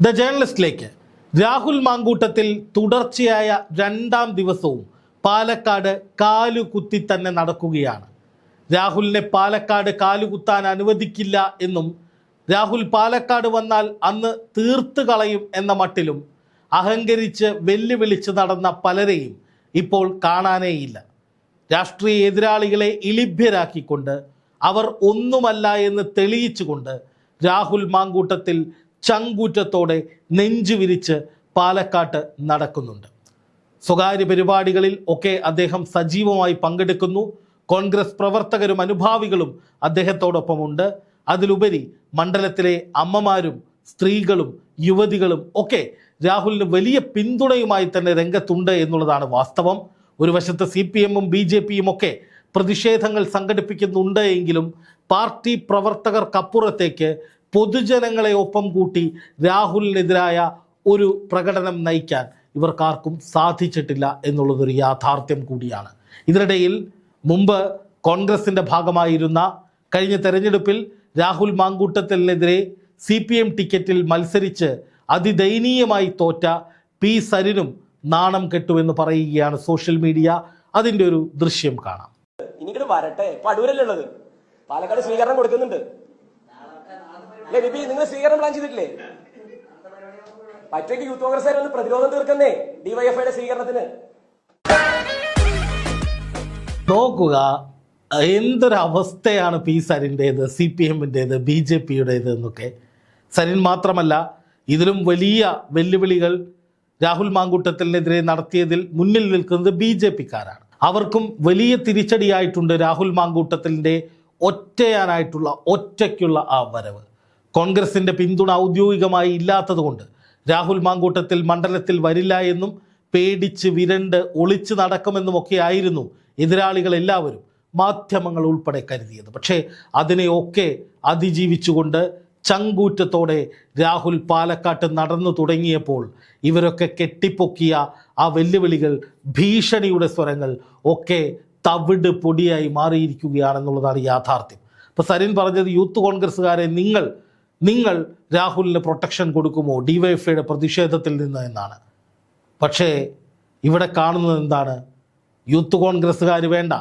The ജേർണലിസ്റ്റിലേക്ക് Rahul Mamkootathil തുടർച്ചയായ രണ്ടാം ദിവസവും പാലക്കാട് കാലുകുത്തി തന്നെ നടക്കുകയാണ്. രാഹുലിനെ പാലക്കാട് കാലുകുത്താൻ അനുവദിക്കില്ല എന്നും രാഹുൽ പാലക്കാട് വന്നാൽ അന്ന് തീർത്ത് കളയും എന്ന മട്ടിലും അഹങ്കരിച്ച് വെല്ലുവിളിച്ച് നടന്ന പലരെയും ഇപ്പോൾ കാണാനേയില്ല. രാഷ്ട്രീയ എതിരാളികളെ ഇളിഭ്യരാക്കിക്കൊണ്ട് അവർ ഒന്നുമല്ല എന്ന് തെളിയിച്ചുകൊണ്ട് രാഹുൽ മാങ്കൂട്ടത്തിൽ ചങ്കൂറ്റത്തോടെ നെഞ്ചുവിരിച്ച് പാലക്കാട്ട് നടക്കുന്നുണ്ട്. സ്വകാര്യ പരിപാടികളിൽ ഒക്കെ അദ്ദേഹം സജീവമായി പങ്കെടുക്കുന്നു. കോൺഗ്രസ് പ്രവർത്തകരും അനുഭാവികളും അദ്ദേഹത്തോടൊപ്പമുണ്ട്. അതിലുപരി മണ്ഡലത്തിലെ അമ്മമാരും സ്ത്രീകളും യുവതികളും ഒക്കെ രാഹുലിന് വലിയ പിന്തുണയുമായി തന്നെ രംഗത്തുണ്ട് എന്നുള്ളതാണ് വാസ്തവം. ഒരു വശത്ത് സി പി എമ്മും ബി ജെ പിയും ഒക്കെ പ്രതിഷേധങ്ങൾ സംഘടിപ്പിക്കുന്നുണ്ട് എങ്കിലും പാർട്ടി പ്രവർത്തകർക്കപ്പുറത്തേക്ക് പൊതുജനങ്ങളെ ഒപ്പം കൂട്ടി രാഹുലിനെതിരായ ഒരു പ്രകടനം നയിക്കാൻ ഇവർക്കാർക്കും സാധിച്ചിട്ടില്ല എന്നുള്ളതൊരു യാഥാർത്ഥ്യം കൂടിയാണ്. ഇതിനിടയിൽ മുമ്പ് കോൺഗ്രസിന്റെ ഭാഗമായിരുന്ന കഴിഞ്ഞ തെരഞ്ഞെടുപ്പിൽ രാഹുൽ മാങ്കൂട്ടത്തിനെതിരെ സി പി എം ടിക്കറ്റിൽ മത്സരിച്ച് അതിദയനീയമായി തോറ്റ പി സരിനും നാണം കെട്ടുവെന്ന് പറയുകയാണ് സോഷ്യൽ മീഡിയ. അതിന്റെ ഒരു ദൃശ്യം കാണാം. ഇനിങ്ങോട്ട് വരട്ടെ. ഇപ്പൊ അടൂരല്ലേ ഉള്ളത്? പാലക്കാട് സ്വീകരണം കൊടുക്കുന്നുണ്ട്. അല്ലേ ബിബി നിങ്ങൾ സ്വീകരണം പ്ലാൻ ചെയ്തിട്ടില്ലേ? പറ്റേക്ക് യൂത്ത് കോൺഗ്രസ് ഒന്ന് പ്രതിരോധം തീർക്കുന്നേ ഡിവൈഎഫ്ഐയുടെ സ്വീകരണത്തിന്. നോക്കുക എന്തൊരവസ്ഥയാണ് പി സരിന്റേത് സി പി എമ്മിന്റേത് ബി ജെ പിയുടേത് എന്നൊക്കെ. സരിൻ മാത്രമല്ല ഇതിലും വലിയ വെല്ലുവിളികൾ രാഹുൽ മാങ്കൂട്ടത്തിനെതിരെ നടത്തിയതിൽ മുന്നിൽ നിൽക്കുന്നത് ബി ജെ പിക്കാരാണ്. അവർക്കും വലിയ തിരിച്ചടിയായിട്ടുണ്ട് രാഹുൽ മാങ്കൂട്ടത്തിന്റെ ഒറ്റയാനായിട്ടുള്ള ഒറ്റയ്ക്കുള്ള ആ വരവ്. കോൺഗ്രസിന്റെ പിന്തുണ ഔദ്യോഗികമായി ഇല്ലാത്തതുകൊണ്ട് രാഹുൽ മാങ്കൂട്ടത്തിൽ മണ്ഡലത്തിൽ വരില്ല എന്നും പേടിച്ച് വിരണ്ട് ഒളിച്ചു നടക്കുമെന്നുമൊക്കെ ആയിരുന്നു എതിരാളികൾ എല്ലാവരും മാധ്യമങ്ങൾ ഉൾപ്പെടെ കരുതിയത്. പക്ഷേ അതിനെയൊക്കെ അതിജീവിച്ചുകൊണ്ട് ചങ്കൂറ്റത്തോടെ രാഹുൽ പാലക്കാട്ട് നടന്നു തുടങ്ങിയപ്പോൾ ഇവരൊക്കെ കെട്ടിപ്പൊക്കിയ ആ വെല്ലുവിളികൾ ഭീഷണിയുടെ സ്വരങ്ങൾ ഒക്കെ തവിട് പൊടിയായി മാറിയിരിക്കുകയാണെന്നുള്ളതാണ് യാഥാർത്ഥ്യം. ഇപ്പോൾ സരിൻ പറഞ്ഞത് യൂത്ത് കോൺഗ്രസ്സുകാരെ നിങ്ങൾ നിങ്ങൾ രാഹുലിന് പ്രൊട്ടക്ഷൻ കൊടുക്കുമോ? ഡിവൈഎഫ്ഐയുടെ പ്രതിഷേധത്തിൽ നിന്ന് എന്നാണ്. പക്ഷേ ഇവിടെ കാണുന്നത് എന്താണ്? യൂത്ത് കോൺഗ്രസ്സുകാർ വേണ്ട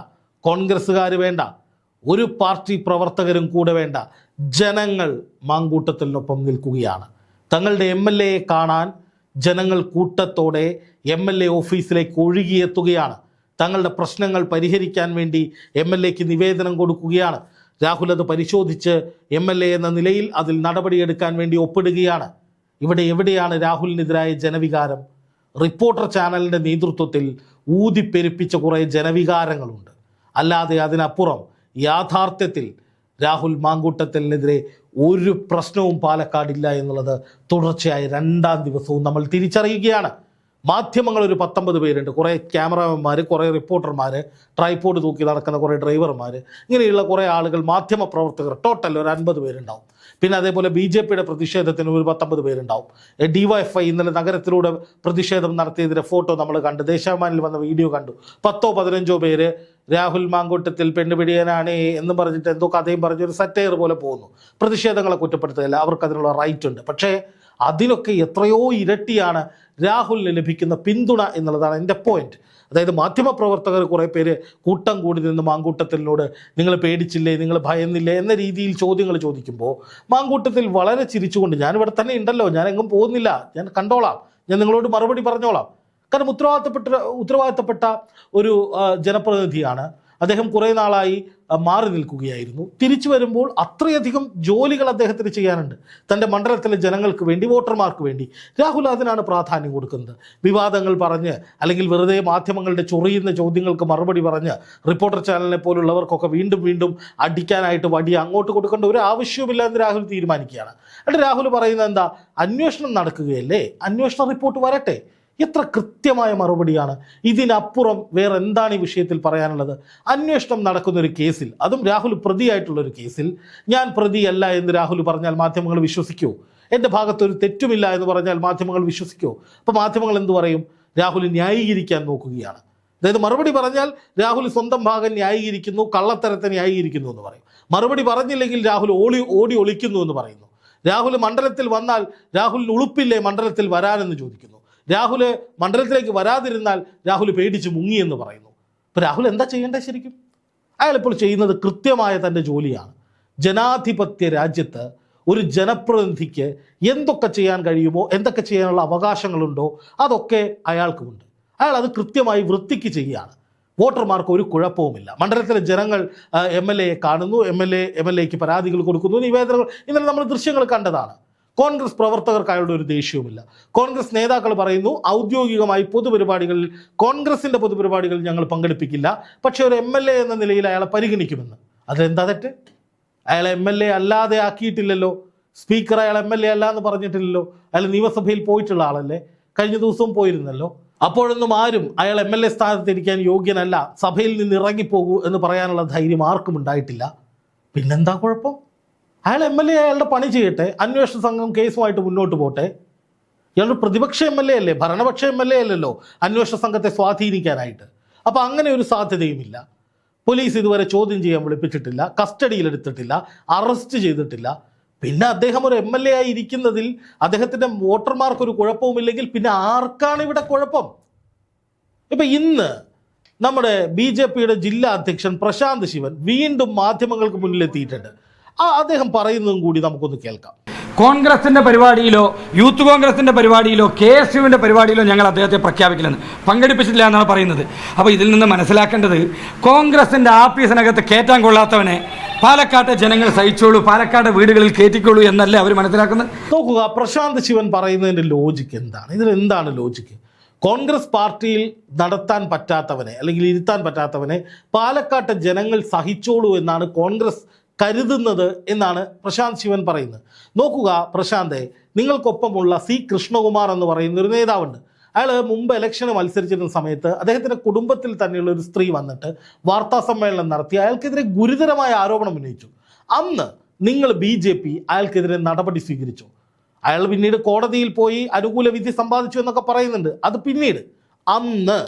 കോൺഗ്രസ്സുകാർ വേണ്ട ഒരു പാർട്ടി പ്രവർത്തകരും കൂടെ വേണ്ട ജനങ്ങൾ മാങ്കൂട്ടത്തിനൊപ്പം നിൽക്കുകയാണ്. തങ്ങളുടെ എം എൽ എയെ കാണാൻ ജനങ്ങൾ കൂട്ടത്തോടെ എം എൽ എ ഓഫീസിലേക്ക് ഒഴുകിയെത്തുകയാണ്. തങ്ങളുടെ പ്രശ്നങ്ങൾ പരിഹരിക്കാൻ വേണ്ടി എം എൽ എക്ക് നിവേദനം കൊടുക്കുകയാണ്. രാഹുൽ അത് പരിശോധിച്ച് എം എൽ എ എന്ന നിലയിൽ അതിൽ നടപടിയെടുക്കാൻ വേണ്ടി ഒപ്പിടുകയാണ്. ഇവിടെ എവിടെയാണ് രാഹുലിനെതിരായ ജനവികാരം? റിപ്പോർട്ടർ ചാനലിന്റെ നേതൃത്വത്തിൽ ഊതിപ്പെരുപ്പിച്ച കുറേ ജനവികാരങ്ങളുണ്ട്. അല്ലാതെ അതിനപ്പുറം യാഥാർത്ഥ്യത്തിൽ രാഹുൽ മാങ്കൂട്ടത്തിനെതിരെ ഒരു പ്രശ്നവും പാലക്കാടില്ല എന്നുള്ളത് തുടർച്ചയായി രണ്ടാം ദിവസവും നമ്മൾ തിരിച്ചറിയുകയാണ്. മാധ്യമങ്ങൾ ഒരു പത്തൊമ്പത് പേരുണ്ട്. കുറേ ക്യാമറാമാന്മാർ കുറേ റിപ്പോർട്ടർമാർ ട്രൈപോഡ് തൂക്കി നടക്കുന്ന കുറേ ഡ്രൈവർമാർ ഇങ്ങനെയുള്ള കുറേ ആളുകൾ മാധ്യമ പ്രവർത്തകർ. ടോട്ടൽ ഒരു അൻപത് പേരുണ്ടാവും. പിന്നെ അതേപോലെ ബി ജെ പിയുടെ പ്രതിഷേധത്തിന് ഒരു പത്തൊമ്പത് പേരുണ്ടാവും. ഡി ഡിവൈഎഫ്ഐ ഇന്നലെ നഗരത്തിലൂടെ പ്രതിഷേധം നടത്തിയതിന്റെ ഫോട്ടോ നമ്മൾ കണ്ട്. ദേശാഭിമാനിൽ വന്ന വീഡിയോ കണ്ടു. പത്തോ പതിനഞ്ചോ പേര് രാഹുൽ മാങ്കൂട്ടത്തിൽ പെണ്ണുപിടിയനാണ് എന്ന് പറഞ്ഞിട്ട് എന്തോ കഥയും പറഞ്ഞൊരു സറ്റയർ പോലെ പോകുന്നു. പ്രതിഷേധങ്ങളെ കുറ്റപ്പെടുത്തുകയല്ല അവർക്ക് അതിനുള്ള റൈറ്റ് ഉണ്ട് പക്ഷേ അതിനൊക്കെ എത്രയോ ഇരട്ടിയാണ് രാഹുലിന് ലഭിക്കുന്ന പിന്തുണ എന്നുള്ളതാണ് എന്റെ പോയിന്റ് അതായത് മാധ്യമപ്രവർത്തകർ കുറേ പേര് കൂട്ടം കൂടി നിന്ന് മാങ്കൂട്ടത്തിനോട് നിങ്ങൾ പേടിച്ചില്ലേ? നിങ്ങൾ ഭയന്നില്ലേ? എന്ന രീതിയിൽ ചോദ്യങ്ങൾ ചോദിക്കുമ്പോൾ മാങ്കൂട്ടത്തിൽ വളരെ ചിരിച്ചുകൊണ്ട് ഞാനിവിടെ തന്നെ ഉണ്ടല്ലോ. ഞാൻ എങ്ങും പോകുന്നില്ല. ഞാൻ കണ്ടോളാം. ഞാൻ നിങ്ങളോട് മറുപടി പറഞ്ഞോളാം. കാരണം ഉത്തരവാദിത്തപ്പെട്ട ഉത്തരവാദിത്തപ്പെട്ട ഒരു ജനപ്രതിനിധിയാണ് അദ്ദേഹം കുറേ നാളായി മാറി നിൽക്കുകയായിരുന്നു. തിരിച്ചു വരുമ്പോൾ അത്രയധികം ജോലികൾ അദ്ദേഹത്തിന് ചെയ്യാനുണ്ട്. തന്റെ മണ്ഡലത്തിലെ ജനങ്ങൾക്ക് വേണ്ടി വോട്ടർമാർക്ക് വേണ്ടി. രാഹുൽ അതിനാണ് പ്രാധാന്യം കൊടുക്കുന്നത്. വിവാദങ്ങൾ പറഞ്ഞ് അല്ലെങ്കിൽ വെറുതെ മാധ്യമങ്ങളുടെ ചൊറിയുന്ന ചോദ്യങ്ങൾക്ക് മറുപടി പറഞ്ഞ് റിപ്പോർട്ടർ ചാനലിനെ പോലുള്ളവർക്കൊക്കെ വീണ്ടും വീണ്ടും അടിക്കാനായിട്ട് വടി അങ്ങോട്ട് കൊടുക്കേണ്ട ഒരു ആവശ്യവുമില്ല എന്ന് രാഹുൽ തീരുമാനിക്കുകയാണ്. എന്നിട്ട് രാഹുൽ പറയുന്നത് എന്താ? അന്വേഷണം നടക്കുകയല്ലേ? അന്വേഷണ റിപ്പോർട്ട് വരട്ടെ. എത്ര കൃത്യമായ മറുപടിയാണ്. ഇതിനപ്പുറം വേറെ എന്താണ് ഈ വിഷയത്തിൽ പറയാനുള്ളത്? അന്വേഷണം നടക്കുന്ന ഒരു കേസിൽ അതും രാഹുൽ പ്രതിയായിട്ടുള്ള ഒരു കേസിൽ ഞാൻ പ്രതിയല്ല എന്ന് രാഹുൽ പറഞ്ഞാൽ മാധ്യമങ്ങൾ വിശ്വസിക്കുമോ എന്റെ ഭാഗത്തൊരു തെറ്റുമില്ല എന്ന് പറഞ്ഞാൽ മാധ്യമങ്ങൾ വിശ്വസിക്കുമോ അപ്പോൾ മാധ്യമങ്ങൾ എന്ത് പറയും? രാഹുൽ ന്യായീകരിക്കാൻ നോക്കുകയാണ്. അതായത് മറുപടി പറഞ്ഞാൽ രാഹുൽ സ്വന്തം ഭാഗം ന്യായീകരിക്കുന്നു കള്ളത്തരത്തെ ന്യായീകരിക്കുന്നു എന്ന് പറയും. മറുപടി പറഞ്ഞില്ലെങ്കിൽ രാഹുൽ ഓടി ഓടി ഒളിക്കുന്നു എന്ന് പറയുന്നു. രാഹുൽ മണ്ഡലത്തിൽ വന്നാൽ രാഹുലിന് ഉളുപ്പില്ലേ മണ്ഡലത്തിൽ വരാനെന്ന് ചോദിക്കുന്നു. രാഹുൽ മണ്ഡലത്തിലേക്ക് വരാതിരുന്നാൽ രാഹുൽ പേടിച്ച് മുങ്ങി എന്ന് പറയുന്നു. അപ്പോൾ രാഹുൽ എന്താ ചെയ്യേണ്ടത് ശരിക്കും? അയാൾ ഇപ്പോൾ ചെയ്യുന്നത് കൃത്യമായ തന്റെ ജോലിയാണ്. ജനാധിപത്യ രാജ്യത്ത് ഒരു ജനപ്രതിനിധിക്ക് എന്തൊക്കെ ചെയ്യാൻ കഴിയുമോ എന്തൊക്കെ ചെയ്യാനുള്ള അവകാശങ്ങളുണ്ടോ അതൊക്കെ അയാൾക്കുമുണ്ട്. അയാൾ അത് കൃത്യമായി വൃത്തിക്ക് ചെയ്യുകയാണ്. വോട്ടർമാർക്ക് ഒരു കുഴപ്പവുമില്ല. മണ്ഡലത്തിലെ ജനങ്ങൾ എം എൽ എയെ കാണുന്നു M L A M L എക്ക് പരാതികൾ കൊടുക്കുന്നു നിവേദനങ്ങൾ. ഇന്നലെ നമ്മൾ ദൃശ്യങ്ങൾ കണ്ടതാണ്. കോൺഗ്രസ് പ്രവർത്തകർക്ക് അയാളുടെ ഒരു ദേഷ്യവുമില്ല. കോൺഗ്രസ് നേതാക്കൾ പറയുന്നു ഔദ്യോഗികമായി പൊതുപരിപാടികളിൽ കോൺഗ്രസിന്റെ പൊതുപരിപാടികളിൽ ഞങ്ങൾ പങ്കെടുപ്പിക്കില്ല. പക്ഷേ ഒരു എം എൽ എ എന്ന നിലയിൽ അയാളെ പരിഗണിക്കുമെന്ന്. അതെന്താ തെറ്റ്? അയാളെ എം എൽ എ അല്ലാതെ ആക്കിയിട്ടില്ലല്ലോ. സ്പീക്കർ അയാൾ എം എൽ എ അല്ല എന്ന് പറഞ്ഞിട്ടില്ലല്ലോ. അയാൾ നിയമസഭയിൽ പോയിട്ടുള്ള ആളല്ലേ? കഴിഞ്ഞ ദിവസവും പോയിരുന്നല്ലോ. അപ്പോഴൊന്നും ആരും അയാൾ എം എൽ എ സ്ഥാനത്തിരിക്കാൻ യോഗ്യനല്ല. സഭയിൽ നിന്ന് ഇറങ്ങിപ്പോകൂ എന്ന് പറയാനുള്ള ധൈര്യം ആർക്കും ഉണ്ടായിട്ടില്ല. പിന്നെന്താ കുഴപ്പം? അയാൾ എം എൽ എ അയാളുടെ പണി ചെയ്യട്ടെ അന്വേഷണ സംഘം കേസുമായിട്ട് മുന്നോട്ട് പോട്ടെ. ഇയാളൊരു പ്രതിപക്ഷ എം എൽ എ അല്ലേ? ഭരണപക്ഷ എം എൽ എ അല്ലല്ലോ അന്വേഷണ സംഘത്തെ സ്വാധീനിക്കാനായിട്ട്. അപ്പോൾ അങ്ങനെ ഒരു സാധ്യതയുമില്ല. പോലീസ് ഇതുവരെ ചോദ്യം ചെയ്യാൻ വിളിപ്പിച്ചിട്ടില്ല കസ്റ്റഡിയിലെടുത്തിട്ടില്ല അറസ്റ്റ് ചെയ്തിട്ടില്ല. പിന്നെ അദ്ദേഹം ഒരു എം എൽ എ ആയി ഇരിക്കുന്നതിൽ അദ്ദേഹത്തിന്റെ വോട്ടർമാർക്ക് ഒരു കുഴപ്പവുമില്ലെങ്കിൽ പിന്നെ ആർക്കാണ് ഇവിടെ കുഴപ്പം? ഇപ്പം ഇന്ന് നമ്മുടെ ബി ജെ പിയുടെ ജില്ലാ അധ്യക്ഷൻ പ്രശാന്ത് ശിവൻ വീണ്ടും മാധ്യമങ്ങൾക്ക് മുന്നിലെത്തിയിട്ടുണ്ട്. ആ അദ്ദേഹം പറയുന്നതും കൂടി നമുക്കൊന്ന് കേൾക്കാം. കോൺഗ്രസിന്റെ പരിപാടിയിലോ യൂത്ത് കോൺഗ്രസിന്റെ പരിപാടിയിലോ കെ എസ് യുവിന്റെ പരിപാടിയിലോ ഞങ്ങൾ അദ്ദേഹത്തെ പ്രഖ്യാപിക്കില്ലെന്ന് പങ്കെടുപ്പിച്ചിട്ടില്ല എന്നാണ് പറയുന്നത്. അപ്പോൾ ഇതിൽ നിന്ന് മനസ്സിലാക്കേണ്ടത് കോൺഗ്രസിന്റെ ആഫീസിനകത്ത് കയറ്റാൻ കൊള്ളാത്തവനെ പാലക്കാട്ടെ ജനങ്ങൾ സഹിച്ചോളൂ പാലക്കാട് വീടുകളിൽ കയറ്റിക്കോളൂ എന്നല്ലേ അവർ മനസ്സിലാക്കുന്നത്? നോക്കുക പ്രശാന്ത് ശിവൻ പറയുന്നതിന്റെ ലോജിക്ക് എന്താണ്? ഇതിൽ എന്താണ് ലോജിക്ക് കോൺഗ്രസ് പാർട്ടിയിൽ നടത്താൻ പറ്റാത്തവനെ അല്ലെങ്കിൽ ഇരുത്താൻ പറ്റാത്തവനെ പാലക്കാട്ടെ ജനങ്ങൾ സഹിച്ചോളൂ എന്നാണ് കോൺഗ്രസ് കരുതുന്നത് എന്നാണ് പ്രശാന്ത് ശിവൻ പറയുന്നത്. നോക്കുക പ്രശാന്തെ നിങ്ങൾക്കൊപ്പമുള്ള സി കൃഷ്ണകുമാർ എന്ന് പറയുന്ന ഒരു നേതാവുണ്ട്. അയാൾ മുമ്പ് ഇലക്ഷന് മത്സരിച്ചിരുന്ന സമയത്ത് അദ്ദേഹത്തിന്റെ കുടുംബത്തിൽ തന്നെയുള്ള ഒരു സ്ത്രീ വന്നിട്ട് വാർത്താ സമ്മേളനം നടത്തി അയാൾക്കെതിരെ ഗുരുതരമായ ആരോപണം ഉന്നയിച്ചു. അന്ന് നിങ്ങൾ ബി ജെ പി അയാൾക്കെതിരെ നടപടി സ്വീകരിച്ചു. അയാൾ പിന്നീട് കോടതിയിൽ പോയി അനുകൂല വിധി സമ്പാദിച്ചു എന്നൊക്കെ പറയുന്നുണ്ട്. അത് പിന്നീട് അന്ന്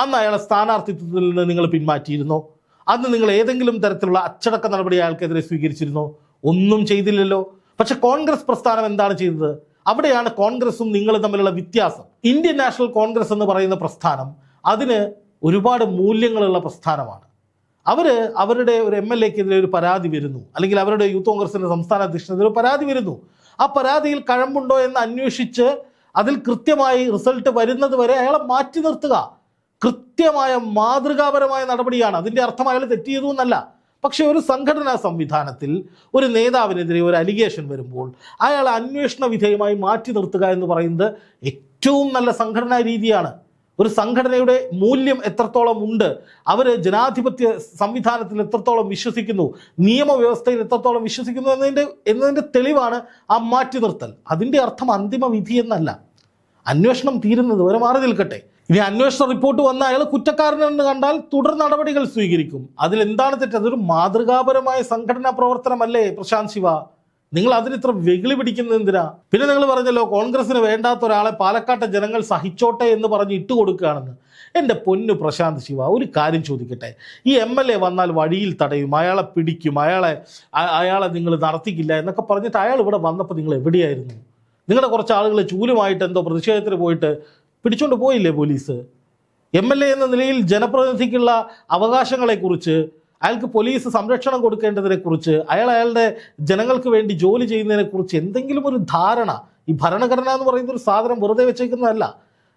അന്ന് അയാളെ സ്ഥാനാർത്ഥിത്വത്തിൽ നിന്ന് നിങ്ങൾ പിന്മാറ്റിയിരുന്നോ? അന്ന് നിങ്ങൾ ഏതെങ്കിലും തരത്തിലുള്ള അച്ചടക്ക നടപടി അയാൾക്കെതിരെ സ്വീകരിച്ചിരുന്നോ? ഒന്നും ചെയ്തില്ലല്ലോ. പക്ഷെ കോൺഗ്രസ് പ്രസ്ഥാനം എന്താണ് ചെയ്തത്? അവിടെയാണ് കോൺഗ്രസും നിങ്ങളും തമ്മിലുള്ള വ്യത്യാസം. ഇന്ത്യൻ നാഷണൽ കോൺഗ്രസ് എന്ന് പറയുന്ന പ്രസ്ഥാനം അതിന് ഒരുപാട് മൂല്യങ്ങളുള്ള പ്രസ്ഥാനമാണ്. അവർ അവരുടെ ഒരു എം എൽ എക്കെതിരെ ഒരു പരാതി വരുന്നു. അല്ലെങ്കിൽ അവരുടെ യൂത്ത് കോൺഗ്രസിന്റെ സംസ്ഥാന അധ്യക്ഷനെതിരെ പരാതി വരുന്നു. ആ പരാതിയിൽ കഴമ്പുണ്ടോ എന്ന് അന്വേഷിച്ച് അതിൽ കൃത്യമായി റിസൾട്ട് വരുന്നത് വരെ അയാളെ മാറ്റി നിർത്തുക. കൃത്യമായ മാതൃകാപരമായ നടപടിയാണ്. അതിന്റെ അർത്ഥം അയാൾ തെറ്റ് എന്നല്ല. പക്ഷേ ഒരു സംഘടനാ സംവിധാനത്തിൽ ഒരു നേതാവിനെതിരെ ഒരു അലിഗേഷൻ വരുമ്പോൾ അയാൾ അന്വേഷണ വിധേയമായി മാറ്റി നിർത്തുക എന്ന് പറയുന്നത് ഏറ്റവും നല്ല സംഘടനാ രീതിയാണ്. ഒരു സംഘടനയുടെ മൂല്യം എത്രത്തോളം ഉണ്ട് അവർ ജനാധിപത്യ സംവിധാനത്തിൽ എത്രത്തോളം വിശ്വസിക്കുന്നു നിയമവ്യവസ്ഥയിൽ എത്രത്തോളം വിശ്വസിക്കുന്നു എന്നതിന്റെ എന്നതിന്റെ തെളിവാണ് ആ മാറ്റി നിർത്തൽ. അതിന്റെ അർത്ഥം അന്തിമ വിധി എന്നല്ല. അന്വേഷണം തീരുന്നത് വരെ മാറി നിൽക്കട്ടെ. ഇനി അന്വേഷണ റിപ്പോർട്ട് വന്ന അയാൾ കുറ്റക്കാരനെന്ന് കണ്ടാൽ തുടർ നടപടികൾ സ്വീകരിക്കും. അതിൽ എന്താണ് തെറ്റ്? അതൊരു മാതൃകാപരമായ സംഘടനാ പ്രവർത്തനമല്ലേ പ്രശാന്ത് ശിവ? നിങ്ങൾ അതിന് ഇത്ര വെകിളി പിടിക്കുന്നത് എന്തിനാ? പിന്നെ നിങ്ങൾ പറഞ്ഞല്ലോ കോൺഗ്രസിന് വേണ്ടാത്ത ഒരാളെ പാലക്കാട്ടെ ജനങ്ങൾ സഹിച്ചോട്ടെ എന്ന് പറഞ്ഞ് ഇട്ടുകൊടുക്കുകയാണെന്ന് എന്റെ പൊന്നു പ്രശാന്ത് ശിവ ഒരു കാര്യം ചോദിക്കട്ടെ? ഈ എം എൽ എ വന്നാൽ വഴിയിൽ തടയും അയാളെ പിടിക്കും അയാളെ അയാളെ നിങ്ങൾ നടത്തിക്കില്ല എന്നൊക്കെ പറഞ്ഞിട്ട് അയാൾ ഇവിടെ വന്നപ്പോൾ നിങ്ങൾ എവിടെയായിരുന്നു? നിങ്ങളുടെ കുറച്ച് ആളുകൾ ചൂലുമായിട്ട് എന്തോ പ്രതിഷേധത്തിന് പോയിട്ട് പിടിച്ചോണ്ട് പോയില്ലേ പോലീസ്? എം എൽ എ എന്ന നിലയിൽ ജനപ്രതിനിധിക്കുള്ള അവകാശങ്ങളെക്കുറിച്ച് അയാൾക്ക് പോലീസ് സംരക്ഷണം കൊടുക്കേണ്ടതിനെക്കുറിച്ച് അയാൾ അയാളുടെ ജനങ്ങൾക്ക് വേണ്ടി ജോലി ചെയ്യുന്നതിനെക്കുറിച്ച് എന്തെങ്കിലും ഒരു ധാരണ ഈ ഭരണഘടന എന്ന് പറയുന്ന ഒരു സാധനം വെറുതെ വെച്ചേക്കുന്നതല്ല.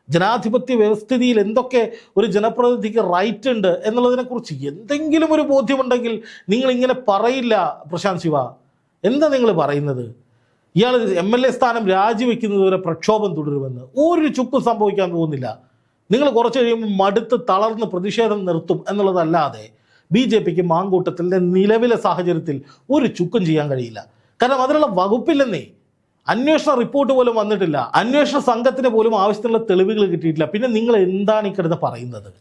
ജനാധിപത്യ വ്യവസ്ഥിതിയിൽ എന്തൊക്കെ ഒരു ജനപ്രതിനിധിക്ക് റൈറ്റ് ഉണ്ട് എന്നുള്ളതിനെക്കുറിച്ച് എന്തെങ്കിലും ഒരു ബോധ്യമുണ്ടെങ്കിൽ നിങ്ങൾ ഇങ്ങനെ പറയില്ല പ്രശാന്ത് ശിവ. എന്താ നിങ്ങൾ പറയുന്നത്? ഇയാൾ എം എൽ എ സ്ഥാനം രാജിവെക്കുന്നത് വരെ പ്രക്ഷോഭം തുടരുമെന്ന് ഒരു ചുക്കും സംഭവിക്കാൻ പോകുന്നില്ല. നിങ്ങൾ കുറച്ച് കഴിയുമ്പോൾ മടുത്ത് തളർന്ന് പ്രതിഷേധം നിർത്തും എന്നുള്ളതല്ലാതെ ബി ജെ പിക്ക് മാങ്കൂട്ടത്തിന്റെ നിലവിലെ സാഹചര്യത്തിൽ ഒരു ചുക്കും ചെയ്യാൻ കഴിയില്ല. കാരണം അതിനുള്ള വകുപ്പില്ലെന്നേ. അന്വേഷണ റിപ്പോർട്ട് പോലും വന്നിട്ടില്ല. അന്വേഷണ സംഘത്തിന് പോലും ആവശ്യത്തിനുള്ള തെളിവുകൾ കിട്ടിയിട്ടില്ല. പിന്നെ നിങ്ങൾ എന്താണ് ഈ കിടന്ന് പറയുന്നത്?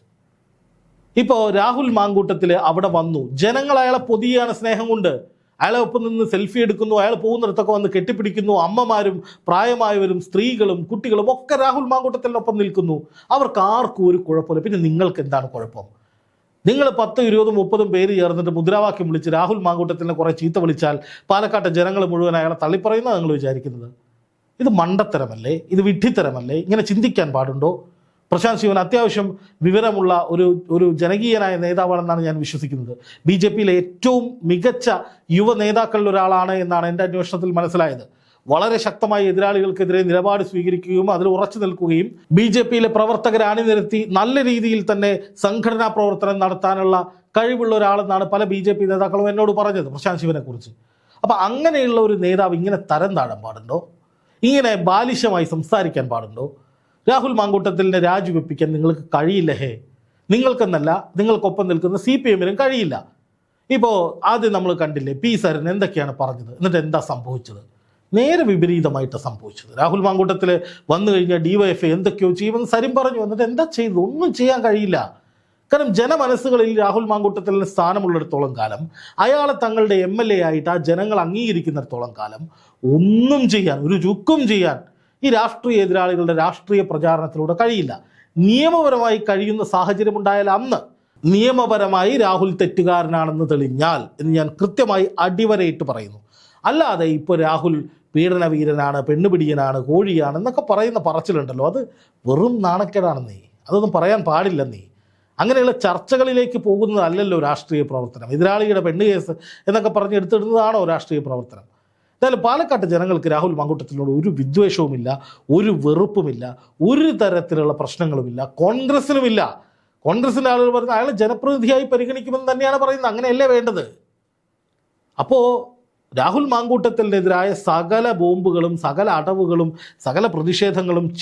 ഇപ്പോൾ രാഹുൽ മാങ്കൂട്ടത്തിൽ അവിടെ വന്നു. ജനങ്ങൾ അയാളെ പൊതിയാണ് സ്നേഹം കൊണ്ട്. അയാളെ ഒപ്പം നിന്ന് സെൽഫി എടുക്കുന്നു അയാൾ പോകുന്നിടത്തൊക്കെ വന്ന് കെട്ടിപ്പിടിക്കുന്നു അമ്മമാരും പ്രായമായവരും സ്ത്രീകളും കുട്ടികളും ഒക്കെ രാഹുൽ മാങ്കൂട്ടത്തിനൊപ്പം നിൽക്കുന്നു. അവർക്ക് ആർക്കും ഒരു കുഴപ്പമില്ല. പിന്നെ നിങ്ങൾക്ക് എന്താണ് കുഴപ്പം? നിങ്ങൾ പത്തും ഇരുപതും മുപ്പതും പേര് ചേർന്നിട്ട് മുദ്രാവാക്യം വിളിച്ച് രാഹുൽ മാങ്കൂട്ടത്തിനെ കുറേ ചീത്ത വിളിച്ചാൽ പാലക്കാട്ടെ ജനങ്ങൾ മുഴുവൻ അയാളെ തള്ളിപ്പറയുന്ന നിങ്ങൾ വിചാരിക്കുന്നത്? ഇത് മണ്ടത്തരമല്ലേ? ഇത് വിഡ്ഢിത്തരമല്ലേ? ഇങ്ങനെ ചിന്തിക്കാൻ പാടുണ്ടോ? പ്രശാന്ത് ശിവൻ അത്യാവശ്യം വിവരമുള്ള ഒരു ഒരു ജനകീയനായ നേതാവാണെന്നാണ് ഞാൻ വിശ്വസിക്കുന്നത്. ബി ജെ പിയിലെ ഏറ്റവും മികച്ച യുവ നേതാക്കളിൽ ഒരാളാണ് എന്നാണ് എന്റെ അന്വേഷണത്തിൽ മനസ്സിലായത്. വളരെ ശക്തമായ എതിരാളികൾക്കെതിരെ നിലപാട് സ്വീകരിക്കുകയും അതിൽ ഉറച്ചു നിൽക്കുകയും ബി ജെ പിയിലെ പ്രവർത്തകരെ അണിനിരത്തി നല്ല രീതിയിൽ തന്നെ സംഘടനാ പ്രവർത്തനം നടത്താനുള്ള കഴിവുള്ള ഒരാളെന്നാണ് പല ബി ജെ പി നേതാക്കളും എന്നോട് പറഞ്ഞത് പ്രശാന്ത് ശിവനെ കുറിച്ച്. അപ്പോൾ അങ്ങനെയുള്ള ഒരു നേതാവ് ഇങ്ങനെ തരം താഴാൻ പാടുണ്ടോ? ഇങ്ങനെ ബാലിശമായി സംസാരിക്കാൻ പാടുണ്ടോ? രാഹുൽ മാങ്കൂട്ടത്തിലിനെ രാജിവെപ്പിക്കാൻ നിങ്ങൾക്ക് കഴിയില്ല ഹേ. നിങ്ങൾക്കെന്നല്ല നിങ്ങൾക്കൊപ്പം നിൽക്കുന്ന സി പി എമ്മിനും കഴിയില്ല. ഇപ്പോൾ ആദ്യം നമ്മൾ കണ്ടില്ലേ പി സരൻ എന്തൊക്കെയാണ് പറഞ്ഞത്? എന്നിട്ട് എന്താ സംഭവിച്ചത്? നേരെ വിപരീതമായിട്ട് സംഭവിച്ചത്. രാഹുൽ മാങ്കൂട്ടത്തിൽ വന്നു കഴിഞ്ഞാൽ ഡിവൈഎഫ് എന്തൊക്കെയോ ചെയ്യുമെന്ന് സരിൻ പറഞ്ഞു. എന്നിട്ട് എന്താ ചെയ്തു ഒന്നും ചെയ്യാൻ കഴിയില്ല. കാരണം ജനമനസ്സുകളിൽ രാഹുൽ മാങ്കൂട്ടത്തിന് സ്ഥാനമുള്ളിടത്തോളം കാലം അയാളെ തങ്ങളുടെ എം എൽ എ ആയിട്ട് ആ ജനങ്ങൾ അംഗീകരിക്കുന്നിടത്തോളം കാലം ഒന്നും ചെയ്യാൻ ഒരു ചുക്കും ചെയ്യാൻ ഈ രാഷ്ട്രീയ എതിരാളികളുടെ രാഷ്ട്രീയ പ്രചാരണത്തിലൂടെ കഴിയില്ല. നിയമപരമായി കഴിയുന്ന സാഹചര്യം ഉണ്ടായാൽ അന്ന് നിയമപരമായി രാഹുൽ തെറ്റുകാരനാണെന്ന് തെളിഞ്ഞാൽ എന്ന് ഞാൻ കൃത്യമായി അടിവരയിട്ട് പറയുന്നു. അല്ലാതെ ഇപ്പോൾ രാഹുൽ പീഡനവീരനാണ് പെണ്ണുപിടിയനാണ് കോഴിയാണ് എന്നൊക്കെ പറയുന്ന പറച്ചിലുണ്ടല്ലോ. അത് വെറും നാണക്കേടാണെന്നേ അതൊന്നും പറയാൻ പാടില്ല നീ. അങ്ങനെയുള്ള ചർച്ചകളിലേക്ക് പോകുന്നതല്ലല്ലോ രാഷ്ട്രീയ പ്രവർത്തനം. എതിരാളിയുടെ പെണ്ണ് കേസ് എന്നൊക്കെ പറഞ്ഞ് എടുത്തിടുന്നതാണോ രാഷ്ട്രീയ പ്രവർത്തനം? എന്തായാലും പാലക്കാട്ട് ജനങ്ങൾക്ക് രാഹുൽ മങ്കൂട്ടത്തിനോട് ഒരു വിദ്വേഷവുമില്ല ഒരു വെറുപ്പുമില്ല ഒരു തരത്തിലുള്ള പ്രശ്നങ്ങളുമില്ല. കോൺഗ്രസിനുമില്ല. കോൺഗ്രസിന്റെ ആളുകൾ പറയുന്നത് അയാൾ ജനപ്രതിനിധിയായി പരിഗണിക്കുമെന്ന് തന്നെയാണ് പറയുന്നത്. അങ്ങനെയല്ലേ വേണ്ടത്? അപ്പോൾ രാഹുൽ മാങ്കൂട്ടത്തിനെതിരായ സകല ബോംബുകളും സകല അടവുകളും സകല പ്രതിഷേധങ്ങളും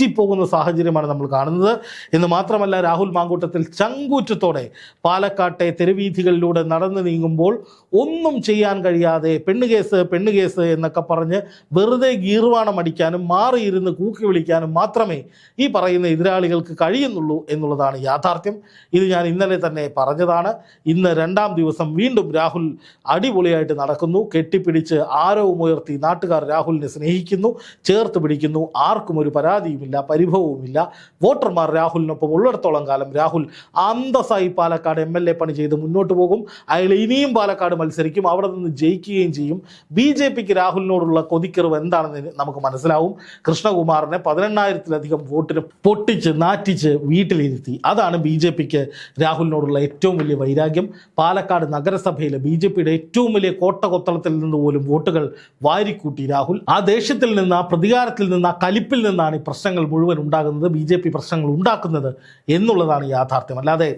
ചീറ്റിപ്പോകുന്ന സാഹചര്യമാണ് നമ്മൾ കാണുന്നത്. എന്ന് മാത്രമല്ല രാഹുൽ മാങ്കൂട്ടത്തിൽ ചങ്കൂറ്റത്തോടെ പാലക്കാട്ടെ തെരുവീഥികളിലൂടെ നടന്നു നീങ്ങുമ്പോൾ ഒന്നും ചെയ്യാൻ കഴിയാതെ പെണ്ണുകേസ് പെണ്ണുകേസ് എന്നൊക്കെ പറഞ്ഞ് വെറുതെ ഗീർവാണം അടിക്കാനും മാറിയിരുന്ന് കൂക്കി വിളിക്കാനും മാത്രമേ ഈ പറയുന്ന എതിരാളികൾക്ക് കഴിയുന്നുള്ളൂ എന്നുള്ളതാണ് യാഥാർത്ഥ്യം. ഇത് ഞാൻ ഇന്നലെ തന്നെ പറഞ്ഞതാണ്. ഇന്ന് രണ്ടാം ദിവസം വീണ്ടും രാഹുൽ അടിപൊളിയായിട്ട് നടക്കുന്നു. കെട്ടിപ്പിടിച്ച് ആരവമുയർത്തി നാട്ടുകാർ രാഹുലിനെ സ്നേഹിക്കുന്നു. ചേർത്ത് പിടിക്കുന്നു. ആർക്കും ഒരു പരാതിയുമില്ല. പരിഭവവുമില്ല. വോട്ടർമാർ രാഹുലിനൊപ്പം ഉള്ളിടത്തോളം കാലം രാഹുൽ അന്തസ്സായി പാലക്കാട് എം എൽ എ പണി ചെയ്ത് മുന്നോട്ട് പോകും. അയാൾ ഇനിയും പാലക്കാട് മത്സരിക്കും. അവിടെ നിന്ന് ജയിക്കുകയും ചെയ്യും. ബി ജെ പിക്ക് രാഹുലിനോടുള്ള കൊതിക്കറിവ് എന്താണെന്ന് നമുക്ക് മനസ്സിലാവും. കൃഷ്ണകുമാറിനെ പതിനെണ്ണായിരത്തിലധികം വോട്ടിന് പൊട്ടിച്ച് നാറ്റിച്ച് വീട്ടിലിരുത്തി. അതാണ് ബി ജെ പിക്ക് രാഹുലിനോടുള്ള ഏറ്റവും വലിയ വൈരാഗ്യം. പാലക്കാട് നഗരസഭയിലെ ബി ജെ പിയുടെ ഏറ്റവും വലിയ കോട്ടകൊത്തളത്തിൽ നിന്ന് പോലും വോട്ടുകൾ വാരിക്കൂട്ടി രാഹുൽ. ആ ദേഷ്യത്തിൽ നിന്ന് ആ പ്രതികാരത്തിൽ നിന്ന് ആ കലിപ്പിൽ നിന്നാണ് ഈ പ്രശ്നങ്ങൾ മുഴുവൻ ഉണ്ടാകുന്നത് ബി ജെ പി പ്രശ്നങ്ങൾ ഉണ്ടാക്കുന്നത് എന്നുള്ളതാണ് യാഥാർത്ഥ്യം. അല്ലാതെ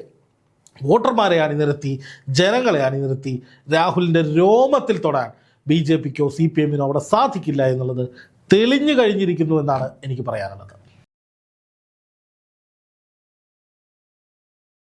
വോട്ടർമാരെ അണിനിരത്തി ജനങ്ങളെ അണിനിരത്തി രാഹുലിന്റെ രോമത്തിൽ തൊടാൻ ബി ജെ പിക്കോ സി പി എമ്മിനോ അവിടെ സാധിക്കില്ല എന്നുള്ളത് തെളിഞ്ഞു കഴിഞ്ഞിരിക്കുന്നു എന്നാണ് എനിക്ക് പറയാനുള്ളത്.